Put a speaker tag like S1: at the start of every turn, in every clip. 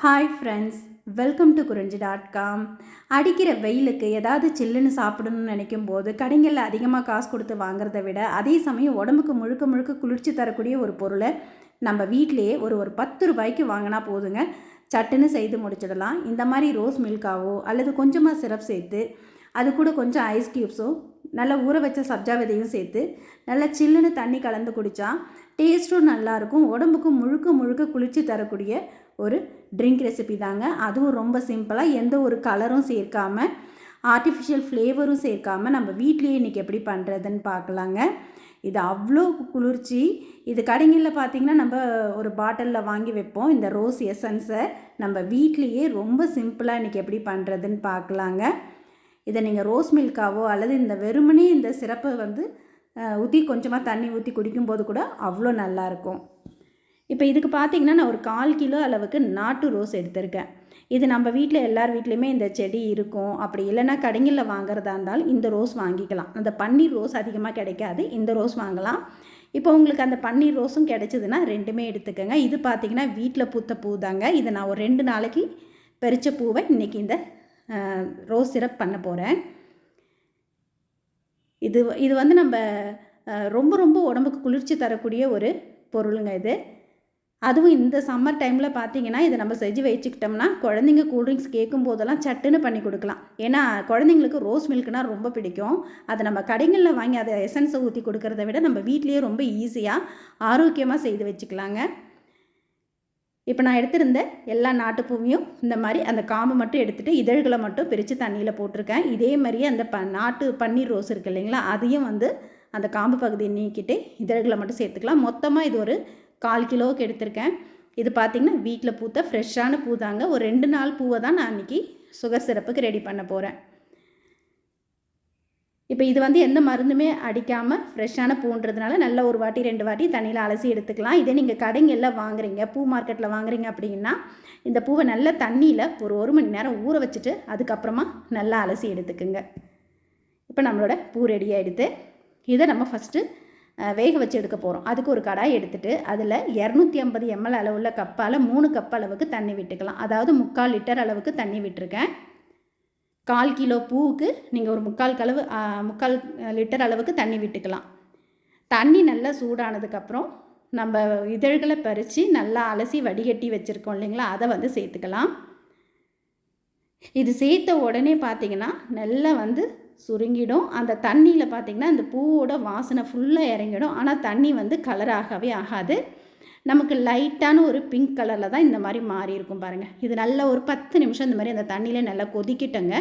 S1: Hi friends welcome to Kurinji dot com அடிக்கிற வெயிலுக்கு ஏதாவது சில்லுன்னு சாப்பிடணும்னு நினைக்கும் போது கடைகளில் அதிகமாக காசு கொடுத்து வாங்குறத விட அதே சமயம் உடம்புக்கு முழுக்க முழுக்க குளிர்ச்சி தரக்கூடிய ஒரு பொருளை நம்ம வீட்டிலேயே ஒரு ஒரு பத்து ரூபாய்க்கு வாங்கினா போதுங்க. சட்டுன்னு செய்து முடிச்சிடலாம். இந்த மாதிரி ரோஸ் மில்காவோ அல்லது கொஞ்சமாக சிரப் சேர்த்து அது கூட கொஞ்சம் ஐஸ் க்யூப்ஸோ நல்லா ஊற வச்ச சப்ஜா விதையும் சேர்த்து நல்லா சில்லுன்னு தண்ணி கலந்து குடித்தா டேஸ்ட்டும் நல்லாயிருக்கும் உடம்புக்கும் முழுக்க முழுக்க குளிர்ச்சி தரக்கூடிய ஒரு ட்ரிங்க் ரெசிபி தாங்க. அதுவும் ரொம்ப சிம்பிளாக எந்த ஒரு கலரும் சேர்க்காம ஆர்டிஃபிஷியல் ஃப்ளேவரும் சேர்க்காம நம்ம வீட்லேயே இன்றைக்கி எப்படி பண்ணுறதுன்னு பார்க்கலாங்க. இது அவ்வளோ குளிர்ச்சி. இது கடைங்களில் பார்த்திங்கன்னா நம்ம ஒரு பாட்டிலில் வாங்கி வைப்போம். இந்த ரோஸ் எசன்ஸை நம்ம வீட்லேயே ரொம்ப சிம்பிளாக இன்றைக்கி எப்படி பண்ணுறதுன்னு பார்க்கலாங்க. இதை நீங்கள் ரோஸ் மில்காவோ அல்லது இந்த வெறுமனே இந்த சிறப்பை வந்து ஊற்றி கொஞ்சமாக தண்ணி ஊற்றி குடிக்கும்போது கூட அவ்வளோ நல்லாயிருக்கும் இப்போ இதுக்கு பார்த்தீங்கன்னா நான் ஒரு கால் கிலோ அளவுக்கு நாட்டு ரோஸ் எடுத்திருக்கேன். இது நம்ம வீட்டில் எல்லார் வீட்லேயுமே இந்த செடி இருக்கும். அப்படி இல்லைன்னா கடைங்களில் வாங்குறதா இருந்தாலும் இந்த ரோஸ் வாங்கிக்கலாம். அந்த பன்னீர் ரோஸ் அதிகமாக கிடைக்காது. இந்த ரோஸ் வாங்கலாம். இப்போ உங்களுக்கு அந்த பன்னீர் ரோஸும் கிடைச்சதுன்னா ரெண்டுமே எடுத்துக்கோங்க. இது பார்த்திங்கன்னா வீட்டில் பூத்த பூ தாங்க. இதை நான் ஒரு ரெண்டு நாளைக்கு பறித்த பூவை இன்றைக்கி இந்த ரோஸ் சிரப் பண்ண போகிறேன் இது இது வந்து நம்ம ரொம்ப ரொம்ப உடம்புக்கு குளிர்ச்சி தரக்கூடிய ஒரு பொருளுங்க இது. அதுவும் இந்த சம்மர் டைமில் பார்த்தீங்கன்னா இதை நம்ம செஞ்சு வச்சுக்கிட்டோம்னா குழந்தைங்க கூல்ட்ரிங்க்ஸ் கேட்கும் போதெல்லாம் சட்டுன்னு பண்ணி கொடுக்கலாம். ஏன்னா குழந்தைங்களுக்கு ரோஸ் மில்க்னால் ரொம்ப பிடிக்கும். அதை நம்ம கடைகளில் வாங்கி அதை எசன்ஸை ஊற்றி கொடுக்கறத விட நம்ம வீட்லேயே ரொம்ப ஈஸியாக ஆரோக்கியமாக செய்து வச்சுக்கலாங்க. இப்போ நான் எடுத்திருந்த எல்லா நாட்டுப்பூவையும் இந்த மாதிரி அந்த காம்பு மட்டும் எடுத்துகிட்டு இதழ்களை மட்டும் பிரித்து தண்ணியில் போட்டிருக்கேன். இதே மாதிரியே அந்த ப நாட்டு பன்னீர் ரோஸ் இருக்குது இல்லைங்களா அதையும் வந்து அந்த காம்பு பகுதியை நீக்கிட்டு இதழ்களை மட்டும் சேர்த்துக்கலாம். மொத்தமாக இது ஒரு கால் கிலோவுக்கு எடுத்திருக்கேன். இது பார்த்திங்கன்னா வீட்டில் பூத்த ஃப்ரெஷ்ஷான பூ தாங்க. ஒரு ரெண்டு நாள் பூவை தான் நான் அன்றைக்கி சுகர் சிரப்புக்கு ரெடி பண்ண போகிறேன் இப்போ இது வந்து எந்த மருந்துமே அடிக்காமல் ஃப்ரெஷ்ஷான பூன்றதுனால நல்ல ஒரு வாட்டி ரெண்டு வாட்டி தண்ணியில் அலசி எடுத்துக்கலாம். இதே நீங்கள் கடைங்களில் வாங்குறீங்க பூ மார்க்கெட்டில் வாங்குறீங்க அப்படின்னா இந்த பூவை நல்ல தண்ணியில் ஒரு ஒரு மணி நேரம் ஊற வச்சுட்டு அதுக்கப்புறமா நல்லா அலசி எடுத்துக்குங்க. இப்போ நம்மளோட பூ ரெடி ஆகிடுது இதை நம்ம ஃபஸ்ட்டு வேக வச்சு எடுக்க போகிறோம் அதுக்கு ஒரு கடாய் எடுத்துகிட்டு அதில் இரநூத்தி ஐம்பது எம்எல் அளவுள்ள கப்பால் மூணு கப் அளவுக்கு தண்ணி விட்டுக்கலாம். அதாவது முக்கால் லிட்டர் அளவுக்கு தண்ணி விட்டுருக்கேன். கால் கிலோ பூவுக்கு நீங்கள் ஒரு முக்கால் கலவு முக்கால் லிட்டர் அளவுக்கு தண்ணி விட்டுக்கலாம். தண்ணி நல்லா சூடானதுக்கப்புறம் நம்ம இதழ்களை பறித்து நல்லா அலசி வடிகட்டி வச்சுருக்கோம் இல்லைங்களா? அதை வந்து சேர்த்துக்கலாம். இது சேர்த்த உடனே பார்த்திங்கன்னா நல்லா வந்து சுருங்கிடும். அந்த தண்ணியில் பார்த்திங்கன்னா அந்த பூவோட வாசனை ஃபுல்லாக இறங்கிடும். ஆனால் தண்ணி வந்து கலராகவே ஆகாது. நமக்கு லைட்டான ஒரு பிங்க் கலரில் தான் இந்த மாதிரி மாறி இருக்கும் பாருங்கள் இது நல்ல ஒரு பத்து நிமிஷம் இந்த மாதிரி அந்த தண்ணியில் நல்லா கொதிக்கிட்டங்க.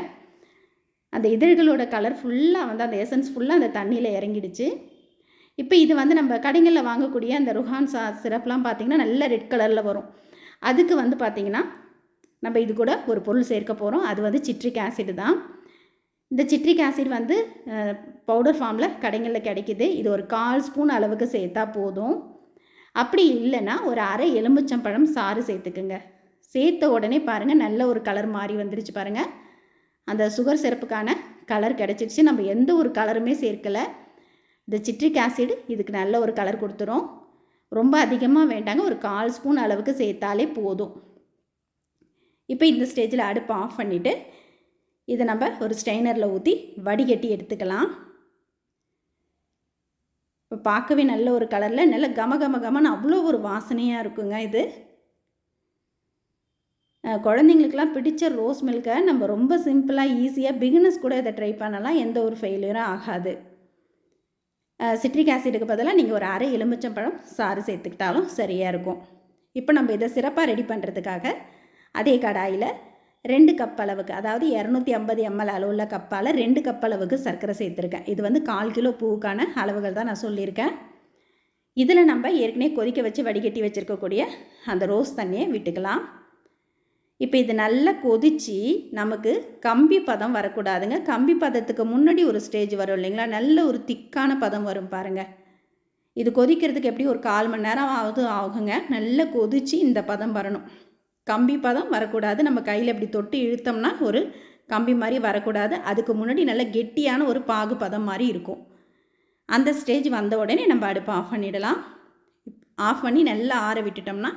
S1: அந்த இதழ்களோட கலர் ஃபுல்லாக வந்து அந்த எசன்ஸ் ஃபுல்லாக அந்த தண்ணியில் இறங்கிடுச்சு. இப்போ இது வந்து நம்ம கடைகளில் வாங்கக்கூடிய அந்த ருஹான் சா சிரப்லாம் பார்த்திங்கன்னா நல்ல ரெட் கலரில் வரும். அதுக்கு வந்து பார்த்திங்கன்னா நம்ம இது கூட ஒரு பொருள் சேர்க்க போகிறோம் அது வந்து சிட்ரிக் ஆசிட் தான். இந்த சிட்ரிக் ஆசிட் வந்து பவுடர் ஃபார்மில் கடைகளில் கிடைக்கிது. இது ஒரு கால் ஸ்பூன் அளவுக்கு சேர்த்தா போதும். அப்படி இல்லைன்னா ஒரு அரை எலுமிச்சம்பழம் சாறு சேர்த்துக்குங்க. சேர்த்த உடனே பாருங்கள் நல்ல ஒரு கலர் மாறி வந்துருச்சு பாருங்கள் அந்த சுகர் சிறப்புக்கான கலர் கிடச்சிருச்சு. நம்ம எந்த ஒரு கலருமே சேர்க்கலை. இந்த சிட்ரிக் ஆசிட் இதுக்கு நல்ல ஒரு கலர் கொடுத்துரும். ரொம்ப அதிகமாக வேண்டாங்க ஒரு கால் ஸ்பூன் அளவுக்கு சேர்த்தாலே போதும். இப்போ இந்த ஸ்டேஜில் அடுப்பு ஆஃப் பண்ணிவிட்டு இதை நம்ம ஒரு ஸ்ட்ரெயினரில் ஊற்றி வடிகட்டி எடுத்துக்கலாம். இப்போ பார்க்கவே நல்ல ஒரு கலரில் நல்ல கம கம கமன்னு அவ்வளோ ஒரு வாசனையாக இருக்குங்க இது. குழந்தைங்களுக்கெல்லாம் பிடிச்ச ரோஸ் மில்கை நம்ம ரொம்ப சிம்பிளாக ஈஸியாக பிகினஸ் கூட இதை ட்ரை பண்ணலாம். எந்த ஒரு ஃபெயிலியரும் ஆகாது. சிட்ரிக் ஆசிடுக்கு பதிலாக நீங்கள் ஒரு அரை எலுமிச்சம்பழம் சாறு சேர்த்துக்கிட்டாலும் சரியாக இருக்கும். இப்போ நம்ம இதை சிறப்பாக ரெடி பண்ணுறதுக்காக அதே கடாயில் ரெண்டு கப் அளவுக்கு அதாவது இரநூத்தி ஐம்பது எம்எல் அளவுள்ள கப்பால் ரெண்டு கப் அளவுக்கு சர்க்கரை சேர்த்துருக்கேன். இது வந்து கால் கிலோ பூவுக்கான அளவுகள் தான் நான் சொல்லியிருக்கேன். இதில் நம்ம ஏற்கனவே கொதிக்க வச்சு வடிகட்டி வச்சுருக்கக்கூடிய அந்த ரோஸ் தண்ணியை விட்டுக்கலாம். இப்போ இது நல்லா கொதித்து நமக்கு கம்பி பதம் வரக்கூடாதுங்க. கம்பி பதத்துக்கு முன்னாடி ஒரு ஸ்டேஜ் வரும் இல்லைங்களா? நல்ல ஒரு திக்கான பதம் வரும் பாருங்கள் இது கொதிக்கிறதுக்கு எப்படி ஒரு கால் மணி நேரம் ஆகுது ஆகுங்க. நல்லா கொதித்து இந்த பதம் வரணும். கம்பி பதம் வரக்கூடாது. நம்ம கையில் இப்படி தொட்டு இழுத்தோம்னா ஒரு கம்பி மாதிரி வரக்கூடாது. அதுக்கு முன்னாடி நல்ல கெட்டியான ஒரு பாகு பதம் மாதிரி இருக்கும். அந்த ஸ்டேஜ் வந்த உடனே நம்ம அடுப்பை ஆஃப் பண்ணிடலாம். ஆஃப் பண்ணி நல்லா ஆற விட்டுட்டோம்னா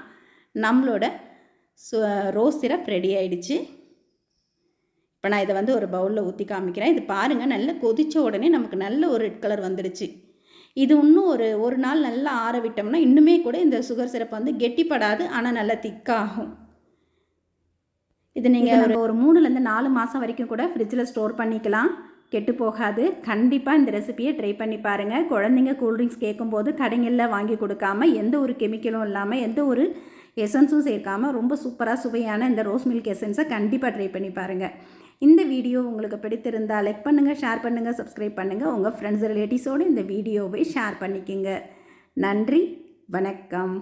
S1: நம்மளோட ரோஸ் சிரப் ரெடி ஆயிடுச்சு. இப்போ நான் இதை வந்து ஒரு பவுலில் ஊற்றி காமிக்கிறேன். இது பாருங்கள் நல்லா கொதித்த உடனே நமக்கு நல்ல ஒரு ரெட் கலர் வந்துடுச்சு. இது இன்னும் ஒரு ஒரு நாள் நல்லா ஆற விட்டோம்னா இன்னுமே கூட இந்த சுகர் சிரப் வந்து கெட்டிப்படாது ஆனால் நல்லா திக்காகும். இது நீங்கள் ஒரு ஒரு மூணுலேருந்து நாலு மாதம் வரைக்கும் கூட ஃப்ரிட்ஜில் ஸ்டோர் பண்ணிக்கலாம். கெட்டு போகாது. கண்டிப்பாக இந்த ரெசிபியை ட்ரை பண்ணி பாருங்கள் குழந்தைங்க கூல்ட்ரிங்க்ஸ் கேட்கும்போது கடைகளில் வாங்கி கொடுக்காம எந்த ஒரு கெமிக்கலும் இல்லாமல் எந்த ஒரு எசன்ஸும் சேர்க்காமல் ரொம்ப சூப்பராக சுவையான இந்த ரோஸ் மில்க் எசன்ஸை கண்டிப்பாக ட்ரை பண்ணி பாருங்கள் இந்த வீடியோ உங்களுக்கு பிடித்திருந்தால் லைக் பண்ணுங்கள் ஷேர் பண்ணுங்கள் சப்ஸ்கிரைப் பண்ணுங்கள் உங்கள் ஃப்ரெண்ட்ஸ் ரிலேட்டிவ்ஸோடு இந்த வீடியோவை ஷேர் பண்ணிக்கோங்க. நன்றி வணக்கம்.